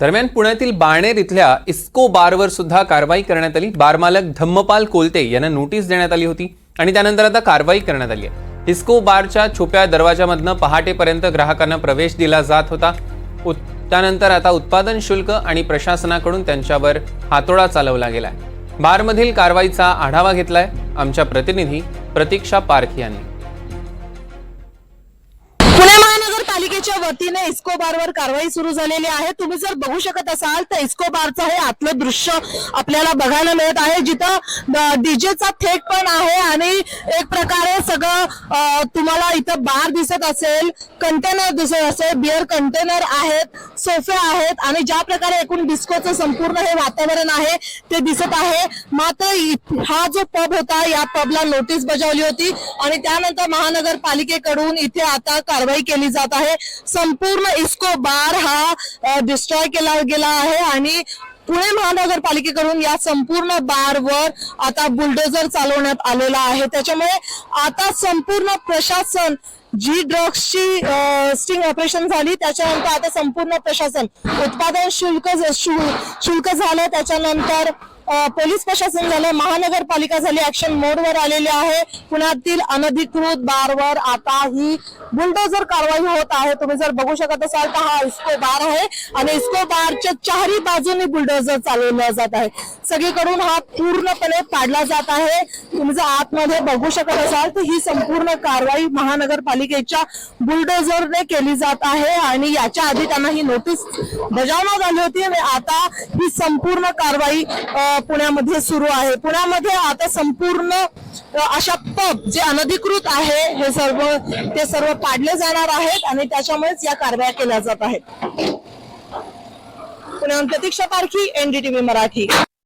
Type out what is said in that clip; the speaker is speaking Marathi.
दरम्यान पुण्यातील बाणेर इथल्या इस्को बारवर सुद्धा कारवाई करण्यात आली. बारमालक धम्मपाल कोलते यांना नोटीस देण्यात आली होती आणि त्यानंतर आता कारवाई करण्यात आली आहे. इस्को बारच्या छुप्या दरवाजामधनं पहाटेपर्यंत ग्राहकांना प्रवेश दिला जात होता. उत- त्यानंतर आता उत्पादन शुल्क आणि प्रशासनाकडून त्यांच्यावर हातोडा चालवला गेलाय. बारमधील कारवाईचा आढावा घेतलाय आमच्या प्रतिनिधी प्रतीक्षा पारखी यांनी इस्को बारवर कारवाई सुरू झालेली आहे. तुम्ही जर बघू शकत असाल तर इस्को बारचं हे आतलं दृश्य आपल्याला बघायला मिळत आहे. जिथं डीजेचा थेट पण आहे आणि एक प्रकारे सगळं तुम्हाला इथं बार दिसत असेल कंटेनर दिसत असेल बिअर कंटेनर आहेत सोफे आहेत आणि ज्या प्रकारे एकूण डिस्कोचं संपूर्ण हे वातावरण आहे ते दिसत आहे. मात्र हा जो पब होता या पबला नोटीस बजावली होती आणि त्यानंतर महानगरपालिकेकडून इथे आता कारवाई केली जात आहे. संपूर्ण इस्को बार हा डिस्ट्रॉय केला गेला आहे आणि पुणे महानगरपालिकेकडून या संपूर्ण बारवर आता बुलडोजर चालवण्यात आलेला आहे. त्याच्यामुळे आता संपूर्ण प्रशासन जी ड्रग्सची स्टिंग ऑपरेशन झाली त्याच्यानंतर आता संपूर्ण प्रशासन उत्पादन शुल्क शु- शुल्क झालं त्याच्यानंतर पोलीस प्रशासन झालं महानगरपालिका झाली ऍक्शन मोडवर आलेली आहे. पुण्यातील अनधिकृत बारवर आता ही बुलडोजर कारवाई होत आहे. तुम्ही जर बघू शकत असाल तर हा इस्को बार आहे आणि इस्को बारच्या चारही बाजूनी बुलडोजर चालवलं जात आहे. सगळीकडून हा पूर्णपणे पाडला जात आहे. तुम्ही जर आतमध्ये बघू शकत असाल तर ही संपूर्ण कारवाई महानगरपालिकेच्या बुलडोजरने केली जात आहे आणि याच्या आधी त्यांना ही नोटीस बजावण्यात आली होती आणि आता ही संपूर्ण कारवाई पुण्यामध्ये सुरू आहे. पुण्यामध्ये आता संपूर्ण अशा पब जे अनधिकृत आहे हे सर्व ते सर्व पाडले जाणार आहेत आणि त्याच्यामुळेच या कारवाया केल्या जात आहेत. पुण्याहून प्रतीक्षा पारखी एनडीटीव्ही मराठी.